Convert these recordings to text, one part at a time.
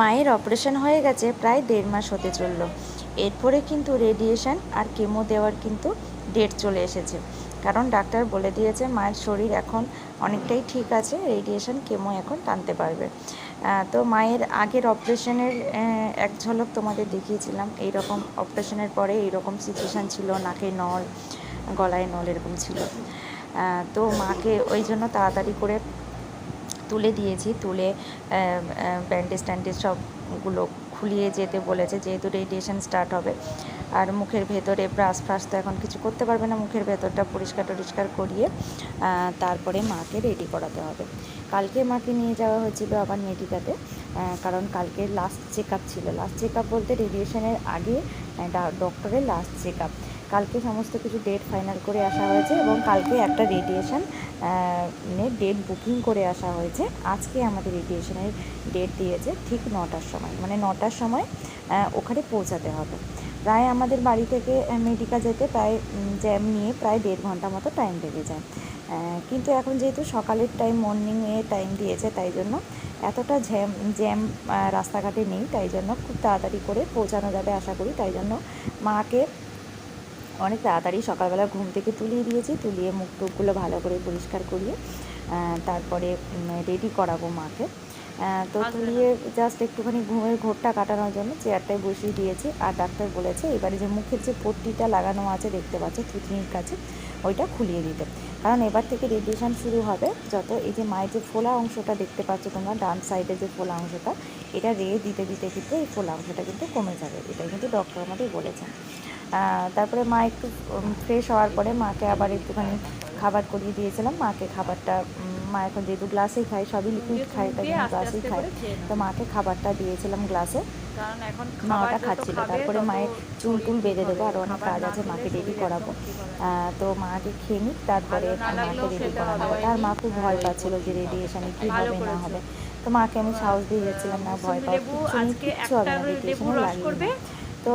মায়ের অপারেশন হয়ে গেছে, প্রায় দেড় মাস হতে চলল। এরপরে কিন্তু রেডিয়েশন আর কেমো দেওয়ার কিন্তু ডেট চলে এসেছে। কারণ ডাক্তার বলে দিয়েছে, মায়ের শরীর এখন অনেকটাই ঠিক আছে রেডিয়েশন কেমো এখন টানতে পারবে। তো মায়ের আগের অপারেশনের এক ঝলক তোমাদের দেখিয়েছিলাম। এই রকম অপারেশনের পরে এইরকম সিচুয়েশান ছিল, নাকে নল, গলায় নল এরকম ছিল। তো মাকে ওই জন্য তাড়াতাড়ি করে তুলে দিয়েছি, তুলে ব্যান্ডেজ ট্যান্ডেজ সবগুলো খুলিয়ে যেতে বলেছে, যেহেতু রেডিয়েশন স্টার্ট হবে। আর মুখের ভেতরে ব্রাশ ফ্রাশ তো এখন কিছু করতে পারবে না, মুখের ভেতরটা পরিষ্কার টরিষ্কার করিয়ে তারপরে মাকে রেডি করাতে হবে। কালকে মাকে নিয়ে যাওয়া হয়েছিল আবার মেডিকাতে কারণ কালকে লাস্ট চেক ছিল। লাস্ট চেক বলতে রেডিয়েশনের আগে ডক্টরের লাস্ট চেক কালকে সমস্ত কিছু ডেট ফাইনাল করে আসা হয়েছে এবং কালকে একটা রেডিয়েশন ডেট বুকিং করে আসা হয়েছে। আজকে আমাদের রেডিয়েশনের ডেট দিয়েছে ঠিক নটার সময়। মানে নটার সময় ওখানে পৌঁছাতে হবে। প্রায় আমাদের বাড়ি থেকে মেডিকা যেতে প্রায় জ্যাম নিয়ে প্রায় দেড় ঘণ্টা মতো টাইম লেগে যায়। কিন্তু এখন যেহেতু সকালের টাইম মর্নিংয়ে টাইম দিয়েছে তাই জন্য এতটা জ্যাম জ্যাম রাস্তাঘাটে নেই। তাই জন্য খুব তাড়াতাড়ি করে পৌঁছানো যাবে আশা করি। তাই জন্য মাকে অনেক তাড়াতাড়ি সকালবেলা ঘুম থেকে তুলিয়ে দিয়েছি। তুলিয়ে মুখ টুকগুলো ভালো করে পরিষ্কার করিয়ে তারপরে রেডি করাবো মাকে। তো তুলিয়ে জাস্ট একটুখানি ঘুমের ঘোরটা কাটানোর জন্য চেয়ারটায় বসিয়ে দিয়েছি। আর ডাক্তার বলেছে এবারে যে মুখের যে পট্টিটা লাগানো আছে দেখতে পাচ্ছ থুতনির কাছে ওইটা খুলিয়ে দিতে। কারণ এবার থেকে রেডিয়েশন শুরু হবে। যত এই যে মায়ের যে ফোলা অংশটা দেখতে পাচ্ছ তোমরা ডান সাইডে যে ফোলা অংশটা এটা রে দিতে দিতে কিন্তু এই ফোলা অংশটা কিন্তু কমে যাবে। এটাই কিন্তু ডক্টর আমাদের বলেছেন। তারপরে মা একটু ফ্রেশ হওয়ার পরে মাকে আবার একটুখানি খাবার করিয়ে দিয়েছিলাম। মাকে খাবারটা মা এখন যেহেতু গ্লাসেই খায় সবই লিকুইড খায় তাই গ্লাসেই খায়। তো মাকে খাবারটা দিয়েছিলাম গ্লাসে। কারণ এখন মা ওটা খাচ্ছিল তারপরে মায়ের চুল টুল বেঁধে দেবো আর অনেক কাজ আছে মাকে রেডি করাবো। তো মাকে খেয়ে নিক তারপরে মাকে রেডি। হবে। আর মা খুব ভয় পাচ্ছিল যে রেডিয়েশনে কী হবে না। হবে। তো মাকে আমি সাহস দিয়ে যাচ্ছিলাম না ভয় পাওয়া নেই, কিচ্ছু হবে না লেবু রেডিয়েশনে লাগিয়ে করবে, তো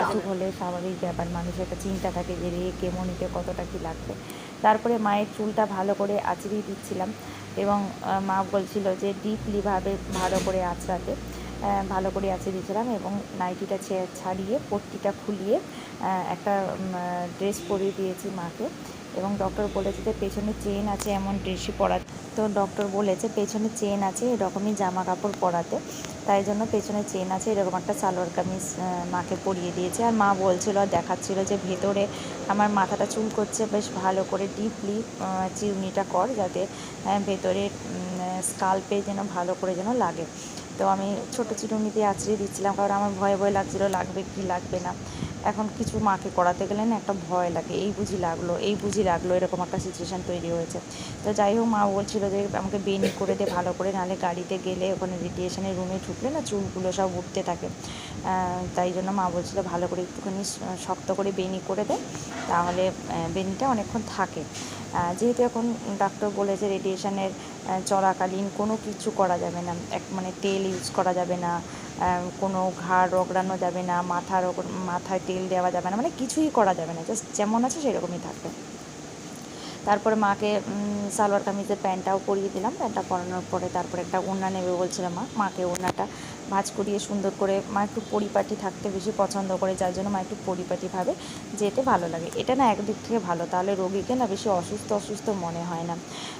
অসুখ হলে স্বাভাবিক ব্যাপার মানুষের একটা চিন্তা থাকে যে রে কেমো নিতে কতটা কী লাগবে। তারপরে মায়ের চুলটা ভালো করে আঁচড়িয়ে দিচ্ছিলাম এবং মা বলছিল যে ডিপলিভাবে ভালো করে আঁচড়াতে ভালো করে আঁচড়ে দিয়েছিলাম এবং নাইটিটা ছাড়িয়ে পট্টিটা খুলিয়ে একটা ড্রেস পরিয়ে দিয়েছি মাকে। এবং ডক্টর বলেছে যে পেছনে চেন আছে এমন ড্রেসই পরা তো ডক্টর বলেছে পেছনে চেন আছে এরকমই জামা কাপড় পরাতে তাই জন্য পেছনে চেন আছে, এরকম একটা সালোয়ার কামিজ মাকে পরিয়ে দিয়েছে। আর মা বলছিল আর দেখাচ্ছিল যে ভেতরে আমার মাথাটা চুল করছে, বেশ ভালো করে ডিপলি চিরুনিটা কর যাতে ভেতরে স্কাল্পে যেন ভালো করে যেন লাগে। তো আমি ছোটো চিরুনি দিয়ে দিচ্ছিলাম, কারণ আমার ভয় ভয় লাগছিল, লাগবে কি লাগবে না। এখন কিছু মাকে করাতে গেলে না একটা ভয় লাগে, এই বুঝি লাগল, এই বুঝি লাগল, এরকম একটা সিচুয়েশান তৈরি হয়েছে। তো যাই হোক, মা বলছিল যে আমাকে বেনি করে দে ভালো করে, নাহলে গাড়িতে গেলে ওখানে রেডিয়েশনের রুমে ঢুকলে না চুলগুলো সব উঠতে থাকে। তাই জন্য মা বলছিল ভালো করে একটুখানি শক্ত করে বেনি করে দে, তাহলে বেনিটা অনেকক্ষণ থাকে। যেহেতু এখন ডাক্তার বলেছে রেডিয়েশনের চলাকালীন কোনো কিছু করা যাবে না, এক মানে তেল ইউজ করা যাবে না কোনো ঘাড় রগড়ানো যাবে না, মাথা রগ, মাথায় তেল দেওয়া যাবে না মানে কিছুই করা যাবে না জাস্ট যেমন আছে সেরকমই থাকবে। তারপরে মাকে সালোয়ার কামিজের প্যান্টটাও পরিয়ে দিলাম, প্যান্টটা পরানোর পরে তারপরে একটা ওড়না নেবে বলছিলাম মা, মাকে ওড়নাটা ভাঁজ করিয়ে সুন্দর করে মা একটু পরিপাটি থাকতে বেশি পছন্দ করে যার জন্য মা একটু পরিপাটিভাবে যেতে ভালো লাগে। এটা না একদিক থেকে ভালো তাহলে রোগীকে না বেশি অসুস্থ অসুস্থ মনে হয় না।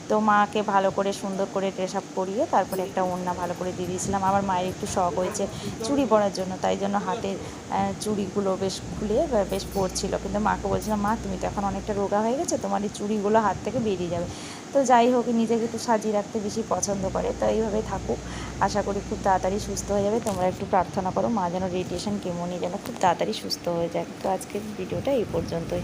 তো মাকে ভালো করে সুন্দর করে ড্রেস আপ করিয়ে তারপরে একটা ওড়না ভালো করে দিয়ে দিয়েছিলাম। আমার মায়ের একটু শখ হয়েছে চুড়ি পরার জন্য তাই জন্য আহ, চুড়িগুলো বেশ খুলে বেশ পড়ছিল কিন্তু মাকে বলছিলাম মা তুমি তো এখন অনেকটা রোগা হয়ে গেছে তোমার এই চুড়িগুলো হাত থেকে বেরিয়ে যাবে। তো যাই হোক নিজেকে একটু সাজিয়ে রাখতে বেশি পছন্দ করে। তো এইভাবে থাকুক। আশা করি খুব তাড়াতাড়ি সুস্থ হয়ে যাবে। তোমরা একটু প্রার্থনা করো, মা যেন রেডিয়েশন কেমনই যেন খুব তাড়াতাড়ি সুস্থ হয়ে যায়। তো আজকের ভিডিওটা এই পর্যন্তই।